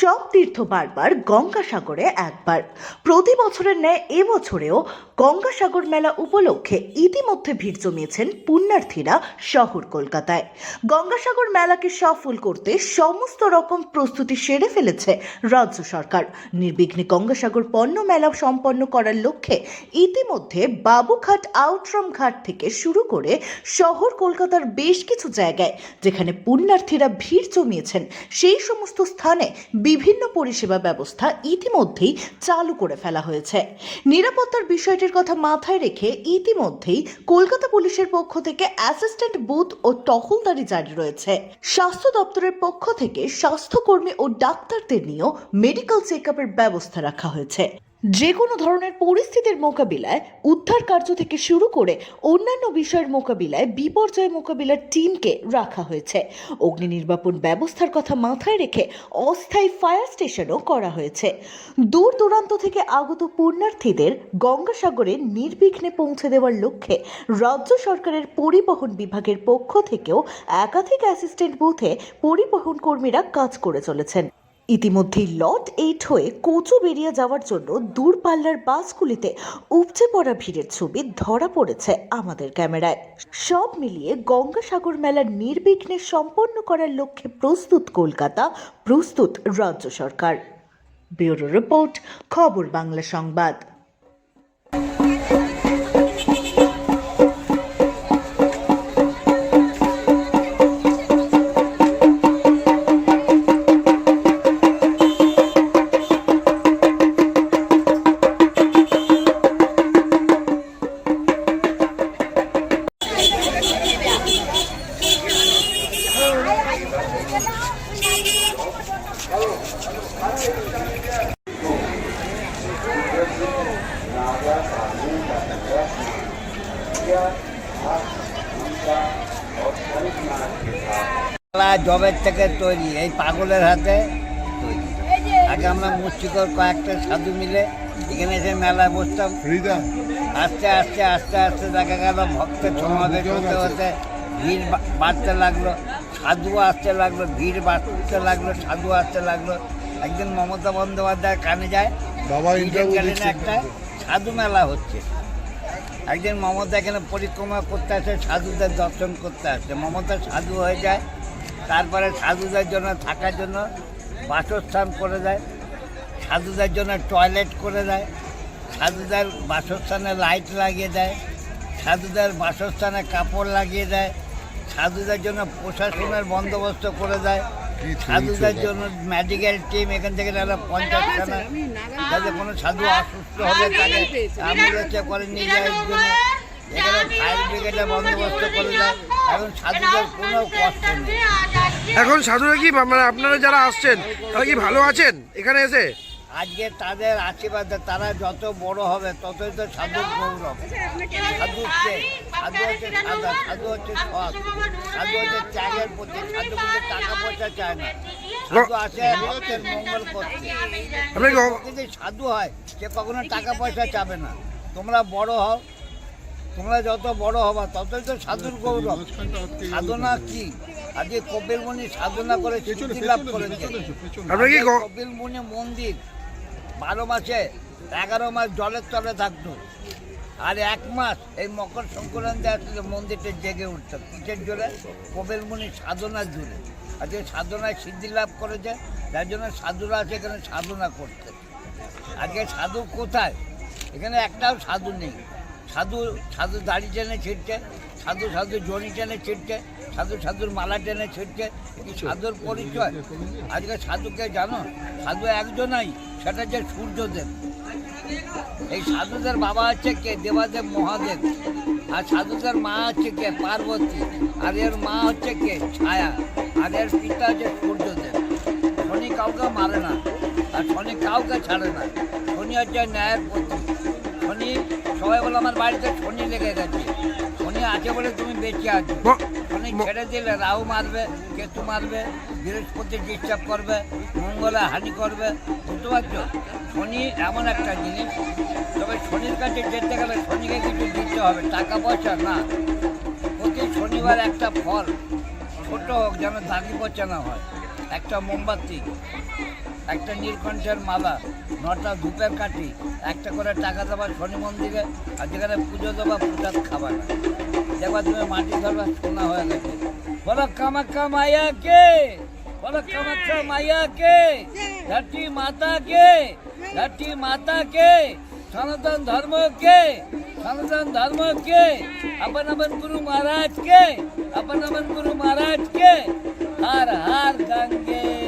সব তীর্থ বারবার গঙ্গাসাগরে একবার। প্রতি বছরের ন্যায় এবছরেও গঙ্গাসাগর মেলা উপলক্ষে ইতিমধ্যে ভিড় জমিয়েছেন পুণ্যার্থীরা শহর কলকাতায়। গঙ্গাসাগর মেলাকে সফল করতে সমস্ত রকম প্রস্তুতি সেরে ফেলেছে রাজ্য সরকার। নির্বিঘ্নে গঙ্গাসাগর পণ্য মেলা সম্পন্ন করার লক্ষ্যে ইতিমধ্যে বাবুঘাট আউটরাম ঘাট থেকে শুরু করে শহর কলকাতার বেশ কিছু জায়গায়, যেখানে পুণ্যার্থীরা ভিড় জমিয়েছেন, সেই সমস্ত স্থানে বিভিন্ন পরিষেবা ব্যবস্থা ইতিমধ্যেই চালু করে ফেলা হয়েছে। নিরাপত্তার বিষয়টির কথা মাথায় রেখে ইতিমধ্যেই কলকাতা পুলিশের পক্ষ থেকে অ্যাসিস্ট্যান্ট বুথ ও টহলদারি জারি রয়েছে। স্বাস্থ্য দপ্তরের পক্ষ থেকে স্বাস্থ্যকর্মী ও ডাক্তারদের নিয়েও মেডিকেল চেক ব্যবস্থা রাখা হয়েছে। যে কোনো ধরনের পরিস্থিতির মোকাবিলায় উদ্ধার কার্য থেকে শুরু করে অন্যান্য বিষয়ের মোকাবিলায় বিপর্যয় মোকাবিলার টিমকে রাখা হয়েছে। অগ্নি নির্বাপন ব্যবস্থার কথা মাথায় রেখে অস্থায়ী ফায়ার স্টেশনও করা হয়েছে। দূর দূরান্ত থেকে আগত পুণ্যার্থীদের গঙ্গাসাগরে নির্বিঘ্নে পৌঁছে দেওয়ার লক্ষ্যে রাজ্য সরকারের পরিবহন বিভাগের পক্ষ থেকেও একাধিক অ্যাসিস্ট্যান্ট বুথে পরিবহন কর্মীরা কাজ করে চলেছেন। ইতিমধ্যেই লট এইট হয়ে কোচু বেরিয়ে যাওয়ার জন্য দূরপাল্লার বাসগুলিতে উপচে পড়া ভিড়ের ছবি ধরা পড়েছে আমাদের ক্যামেরায়। সব মিলিয়ে গঙ্গাসাগর মেলা নির্বিঘ্নে সম্পন্ন করার লক্ষ্যে প্রস্তুত কলকাতা, প্রস্তুত রাজ্য সরকার। ব্যুরো রিপোর্ট, খবর বাংলা সংবাদ। জবের থেকে তৈরি এই পাগলের হাতে তৈরি। আগে আমরা মুষ্টিকর কয়েকটা সাধু মিলে এখানে এসে মেলায় বসতাম। আস্তে আস্তে আস্তে আস্তে দেখা গেল ভক্তের সমাবেশ হতে হতে ভিড় বাড়তে লাগল সাধু আসতে লাগল ভিড় বাড়তে লাগল সাধু আসতে লাগল। একদিন মমতা বন্দ্যোপাধ্যায় কানে যায় বাবা একটা সাধু মেলা হচ্ছে। একদিন মমতা এখানে পরিক্রমা করতে আসে, সাধুদের দর্শন করতে আসে। মমতা সাধু হয়ে যায়, তারপরে সাধুদের জন্য থাকার জন্য বাসস্থান করে দেয়, সাধুদের জন্য টয়লেট করে দেয়, সাধুদের বাসস্থানে লাইট লাগিয়ে দেয়, সাধুদের বাসস্থানে কাপড় লাগিয়ে দেয়, সাধুদের জন্য প্রশাসনের বন্দোবস্ত করে দেয়। সাধুদের জন্য মেডিকেল টিম এখান থেকে তারা পঞ্চাশ খানা যাতে কোনো সাধু অসুস্থ হলে তাকে অ্যাম্বুলেন্সে করে নিয়ে যাওয়ার জন্য। এখানে ফায়ার বন্দোবস্ত করে দেয় এখন সাধুদের কোনো কষ্ট নেই। এখন সাধুরা কি মানে আপনারা যারা আসছেন তারা কি ভালো আছেন এখানে এসে? আজকে তাদের আশীর্বাদে তারা যত বড় হবে ততই তো সাধু গৌরব। সাধু সাধু হচ্ছে সাদা সাধু হচ্ছে সৎ। সাধু হচ্ছে ত্যাগের প্রতি সাধু কিন্তু টাকা পয়সা চায় না। সাধু আসে মঙ্গল করতে যদি সাধু হয় সে কখনো টাকা পয়সা চাবে না। তোমরা বড় হও। তোমরা যত বড় হবা ততই তো সাধুর গৌরব। সাধনা কি? আজকে কপিল মুনি সাধনা করে লাভ করেছে। কপিল মুনি মন্দির বারো মাসে, এগারো মাস জলের তলে থাকতো। আর এক মাস এই মকর সংক্রান্তি আসলে মন্দিরটা জেগে উঠতো। কিসের জোরে? কপিল মুনি সাধনার জোরে। আজকে সাধনায় সিদ্ধি লাভ করেছে যার জন্য সাধুরা আছে, এখানে সাধনা করতে। আজকে সাধু কোথায়? এখানে একটাও সাধু নেই। সাধু সাধু দাড়ি টেনে ছিটছে সাধু সাধু জনি টেনে ছিটছে সাধু সাধুর মালা টেনে ছিটছে কি সাধুর পরিচয়? আজকে সাধুকে জানো সাধু একজনই সেটা হচ্ছে সূর্যদেব। এই সাধুদের বাবা হচ্ছে কে? দেবাদেব মহাদেব। আর সাধুদের মা হচ্ছে কে? পার্বতী। আর এর মা হচ্ছে কে? ছায়া। আর এর পিতা হচ্ছে সূর্যদেব। শনি কাউকে মারে না আর শনি কাউকে ছাড়ে না। শনি হচ্ছে ন্যায়ের প্রতীক শনি সবাই বলে আমার বাড়িতে শনি লেগে গেছে। শনি আছে বলে তুমি বেঁচে আছো। শনি ছেড়ে দিলে রাহু মারবে কেতু মারবে বৃহস্পতি ডিস্টার্ব করবে মঙ্গলে হানি করবে। বুঝতে পারছ? শনি এমন একটা জিনিস। তবে শনির কাছে যেতে গেলে শনিকে কিছু দিতে হবে টাকা পয়সা না। প্রতি শনিবার একটা ফল ছোট হোক যেন দাগি পচা না হয়। একটা মোমবাতি, একটা নীলকণ্ঠের মালা, নটা ধূপের কাঠি, একটা করে টাকা দেওয়া শনি মন্দিরে, আর যেখানে পুজো দেওয়া পূজার খাবার। দেখবা তুমি মাটি ধরবা, সোনা হয়ে গেছে। বলো কামাখ্যা মায়া কে? বলো কামাখ্যা মাইয়া কে? ধরটি মাতা কে? ধরটি মাতা কে? সনাতন ধর্ম কে? সনাতন ধর্ম কে? আপন আপন গুরু মহারাজ কে? আপন আপন গুরু মহারাজ কে? हर हर गंगे।